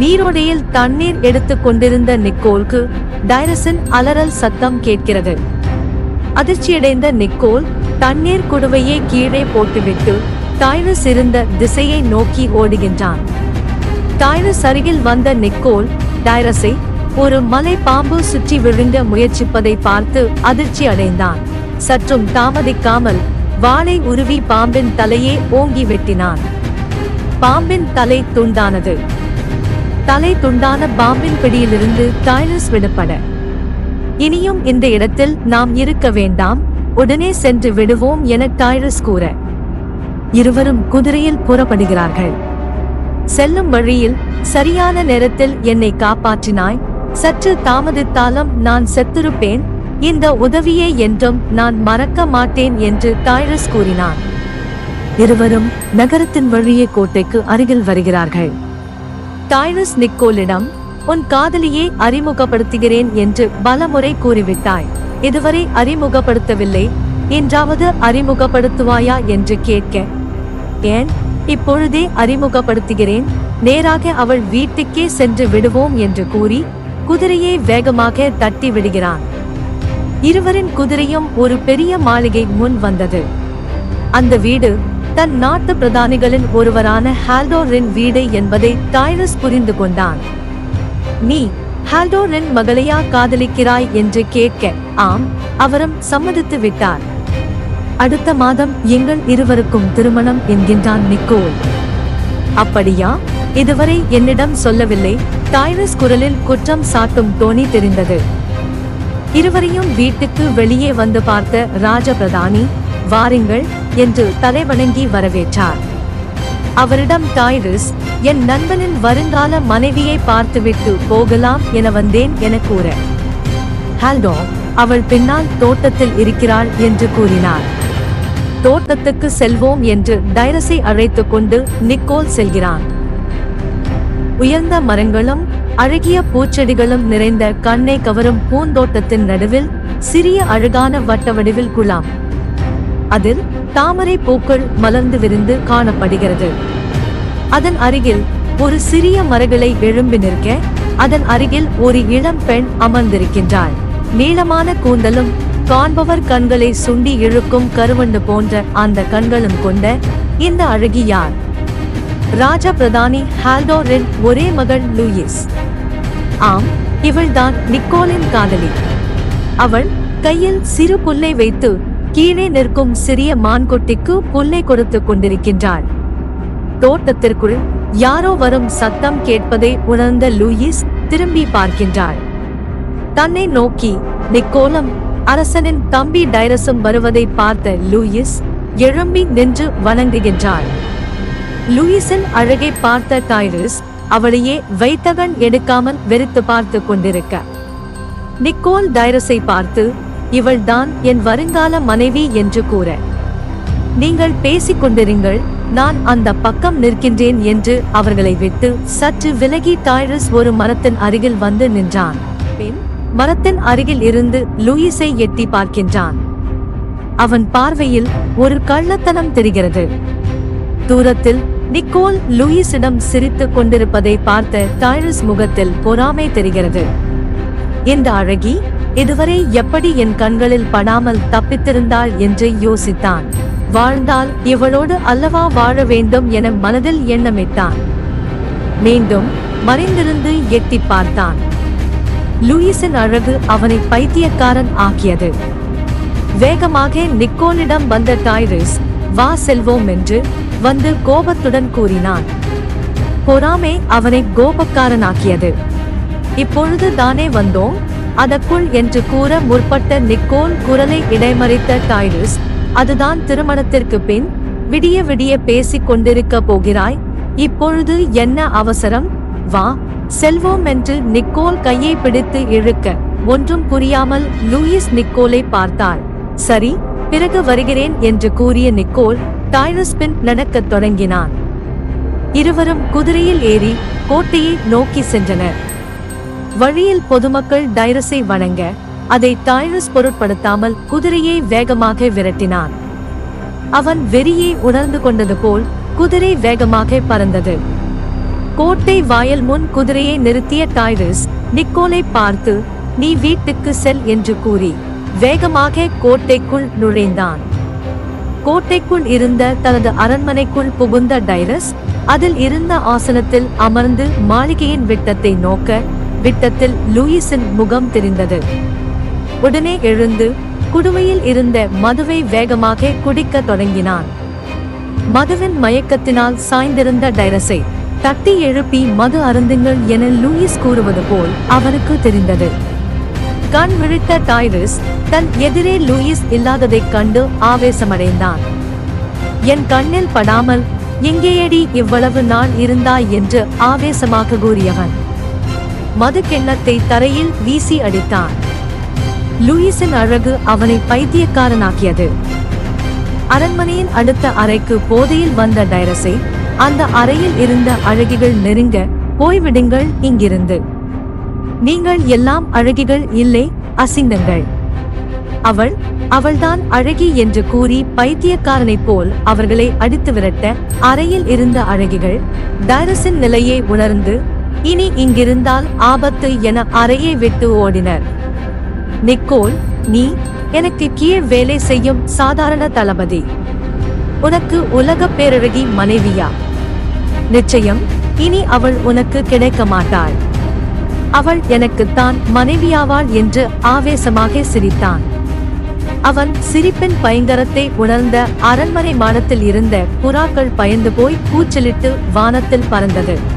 நீரோடையில் தண்ணீர் எடுத்துக் கொண்டிருந்த நிக்கோலுக்கு டைரசின் அலறல் சத்தம் கேட்கிறது. அதிர்ச்சியடைந்த நிக்கோல் தண்ணீர் குடுவையை கீழே போட்டுவிட்டு டைரஸ் இருந்த திசையை நோக்கி ஓடுகின்றான். டைரஸ் அருகில் வந்த நிக்கோல் டைரஸை ஒரு மலை பாம்பு சுற்றி விழுங்க முயற்சிப்பதை பார்த்து அதிர்ச்சி அடைந்தான். சற்றும் தாமதிக்காமல் வாளை உருவி பாம்பின் தலையே ஓங்கி வெட்டினான். பாம்பின் தலை துண்டானது. தலை துண்டான பாம்பின் பிடியிலிருந்து டாய்லஸ் விடுபட. இனியும் இந்த இடத்தில் நாம் இருக்க வேண்டாம் உடனே சென்று விடுவோம் என டாய்லஸ் கூற. இருவரும் குதிரையில் புறப்படுகிறார்கள். செல்லும் வழியில் சரியான நேரத்தில் என்னை காப்பாற்றினாய் சற்று தாமதித்தாலும் நான் செத்திருப்பேன் இந்த உதவியை என்றும் நான் மறக்க மாட்டேன் என்று டாய்லஸ் கூறினான். இருவரும் நகரத்தின் வழியே கோட்டைக்கு அருகில் வருகிறார்கள். டைரஸ் நிக்கோலிடம் உன் காதலியை அறிமுகப்படுத்துகிறேன் என்று பலமுறை கூறிவிட்டாய். இதுவரை அறிமுகப்படுத்தவில்லை. என்றாவது அறிமுகப்படுத்துவாயா? என்று கேட்க ஏன்? இப்பொழுதே அறிமுகப்படுத்துகிறேன். நேராக அவள் வீட்டுக்கே சென்று விடுவோம் என்று கூறி குதிரையை வேகமாக தட்டி விடுகிறான். இருவரின் குதிரையும் ஒரு பெரிய மாளிகை முன் வந்தது. அந்த வீடு தன் நாட்டு பிரதானிகளில் ஒருவரான ஹால்டோரின் வீடு என்பதை டைரஸ் புரிந்து கொண்டான். நீ ஹால்டோரின் மகளையா காதலிக்கிறாய் என்று கேட்க ஆம் அவரும் சம்மதித்து விட்டார். அடுத்த மாதம் எங்கள் இருவருக்கும் திருமணம் என்கின்றான் நிக்கோல். அப்படியா? இதுவரை என்னிடம் சொல்லவில்லை டைரஸ் குரலில் குற்றம் சாட்டும் தோணி தெரிந்தது. இருவரையும் வீட்டுக்கு வெளியே வந்து பார்த்த ராஜபிரதானி வாருங்கள் என்று தலைவணங்கி வரவேற்றார். அவரிடம் டைரிஸ் என் நண்பனின் வருங்கால மனைவியை பார்த்துவிட்டு போகலாம் என வந்தேன் என கூற. ஹால்டோ அவள் பின்னால் தோட்டத்தில் இருக்கிறாள் என்று கூறினார். தோட்டத்துக்கு செல்வோம் என்று டைரஸை அழைத்துக் கொண்டு நிக்கோல் செல்கிறான். உயர்ந்த மரங்களும் அழகிய பூச்செடிகளும் நிறைந்த கண்ணை கவரும் பூந்தோட்டத்தின் நடுவில் சிறிய அழகான வட்ட வடிவில் குழாம். அதில் தாமரை பூக்கள் மலர்ந்து விரிந்து காணப்படுகிறது. அதன் அருகில் ஒரு சிறிய மரங்களை எழும்பி நிற்க அதன் அருகில் ஒரு இளம் பெண் அமர்ந்திருக்கின்றாள். நீளமான கூந்தலும் காண்பவர் கண்களை சுண்டி இழுக்கும் கருவண்டு போன்ற அந்த கண்களும் கொண்ட இந்த அழகி யார்? ராஜா பிரதானி ஹால்டோரின் ஒரே மகள் லூயிஸ். ஆம் இவள்தான் நிக்கோலின் காதலி. அவள் கையில் சிறு புல்லை வைத்து கீழே நிற்கும் சிறிய மான்குட்டிக்கு புல்லை கொடுத்து கொண்டிருக்கின்றாள். தோட்டத்திற்குள் யாரோ வரும் சத்தம் கேட்பதை உணர்ந்த லூயிஸ் திரும்பி பார்க்கின்றாள். தன்னை நோக்கி நிக்கோலம் அரசனின் தம்பி டைரஸும் வருவதை பார்த்த லூயிஸ் எழும்பி நின்று வணங்குகின்றாள். லூயிஸின் அழகை பார்த்த டைரஸ் அவளையே வைத்தகன் எடுக்காமல் வெறுத்து பார்த்து கொண்டிருக்க. நிக்கோல் டைரஸை பார்த்து இவள்தான் என் வருங்கால மனைவி என்று கூற. நீங்கள் பேசிக் கொண்டிருங்கள் நான் அந்த பக்கம் நிற்கின்றேன் என்று அவர்களை விட்டு சற்று விலகி டாய்ரஸ் ஒரு மரத்தின் அருகில் வந்து நின்றான். பின் மரத்தின் அருகில் இருந்து லூயிஸை எட்டி பார்க்கின்றான். அவன் பார்வையில் ஒரு கள்ளத்தனம் தெரிகிறது. தூரத்தில் நிக்கோல் லூயிஸிடம் சிரித்துக் கொண்டிருப்பதை பார்த்த டாய்ரஸ் முகத்தில் பொறாமை தெரிகிறது. இந்த அழகி இதுவரை எப்படி என் கண்களில் படாமல் தப்பித்திருந்தாள் என்று யோசித்தான். வாழ்ந்தால் இவளோடு அல்லவா வாழ வேண்டும் என மனதில் எண்ணமிட்டான். மீண்டும் மறைந்திருந்து எட்டி பார்த்தான். லூயிஸின் அழகு அவனை பைத்தியக்காரன் ஆக்கியது. வேகமாக நிக்கோனிடம் வந்த டைரிஸ் வா செல்வோம் என்று வந்து கோபத்துடன் கூறினான். பொறாமை அவனை கோபக்காரனாக்கியது. இப்பொழுது தானே வந்தோம்? அதற்குள் என்று கூற முற்பட்ட நிக்கோல் குரலை இடைமறித்த டைலஸ் அதுதான் திருமணத்திற்கு பின் விடிய விடிய பேசிக் கொண்டிருக்க போகிறாய். இப்பொழுது என்ன அவசரம்? வா செல்வோம் என்று நிக்கோல் கையை பிடித்து இழுக்க ஒன்றும் புரியாமல் லூயிஸ் நிக்கோலை பார்த்தாள். சரி பிறகு வருகிறேன் என்று கூறிய நிக்கோல் டைரஸ் பின் நடக்கத் தொடங்கினான். இருவரும் குதிரையில் ஏறி கோட்டையை நோக்கி சென்றனர். வழியில் பொதுமக்கள் டைரஸை வணங்க அதை டைரஸ் பொருட்படுத்தாமல் குதிரையை வேகமாக விரட்டினான். அவன் வெறியை உணர்ந்து கொண்டது போல் குதிரை வேகமாக பறந்தது. கோட்டை வாயல் முன் குதிரையை நிறுத்திய டைரஸ் நிக்கோலை பார்த்து நீ வீட்டுக்கு செல் என்று கூறி வேகமாக கோட்டைக்குள் நுழைந்தான். கோட்டைக்குள் இருந்த தனது அரண்மனைக்குள் புகுந்த டைரஸ் அதில் இருந்த ஆசனத்தில் அமர்ந்து மாளிகையின் விட்டத்தை நோக்க விட்டத்தில் லூயிஸின் முகம் தெரிந்தது. உடனே எழுந்து குடுவையில் இருந்த மதுவை வேகமாக குடிக்கத் தொடங்கினான். மதுவின் மயக்கத்தினால் சாய்ந்திருந்த டைரஸை தட்டி எழுப்பி மது அருந்துங்கள் என லூயிஸ் கூறுவது போல் அவருக்கு தெரிந்தது. கண் விழித்த டைரஸ் தன் எதிரே லூயிஸ் இல்லாததைக் கண்டு ஆவேசமடைந்தான். என் கண்ணில் படாமல் எங்கேயடி இவ்வளவு நாள் இருந்தாய்? என்று ஆவேசமாக கூறியவன். மது கிண்ணத்தை தரையில் வீசி அடித்தான். லூயிஸின் அழகு அவனை பைத்தியக்காரனாக்கியது. அரண்மனையின் அடுத்த அறைக்கு போதையில் வந்த டைரஸை அந்த அறையில் இருந்த அழகிகள் நெருங்க போய்விடுங்கள் இங்கிருந்து. நீங்கள் எல்லாம் அழகிகள் இல்லை அசிங்கங்கள். அவள் அவள்தான் அழகி என்று கூறி பைத்தியக்காரனைப் போல் அவர்களை அடித்து விரட்ட அறையில் இருந்த அழகிகள் டைரஸின் நிலையை உணர்ந்து இனி இங்கிருந்தால் ஆபத்து என அறையை விட்டு ஓடினர். நிக்கோல் நீ எனக்கு கீழ் வேலை செய்யும் சாதாரண தளபதி. உனக்கு உலக பேரழகி மனைவியா? நிச்சயம் இனி அவள் உனக்கு கிடைக்க மாட்டாள். அவள் எனக்குத்தான் மனைவியாவாள் என்று ஆவேசமாக சிரித்தான். அவன் சிரிப்பின் பயங்கரத்தை உணர்ந்த அரண்மனை மாடத்தில் இருந்த புறாக்கள் பயந்து போய் கூச்சலிட்டு வானத்தில் பறந்தது.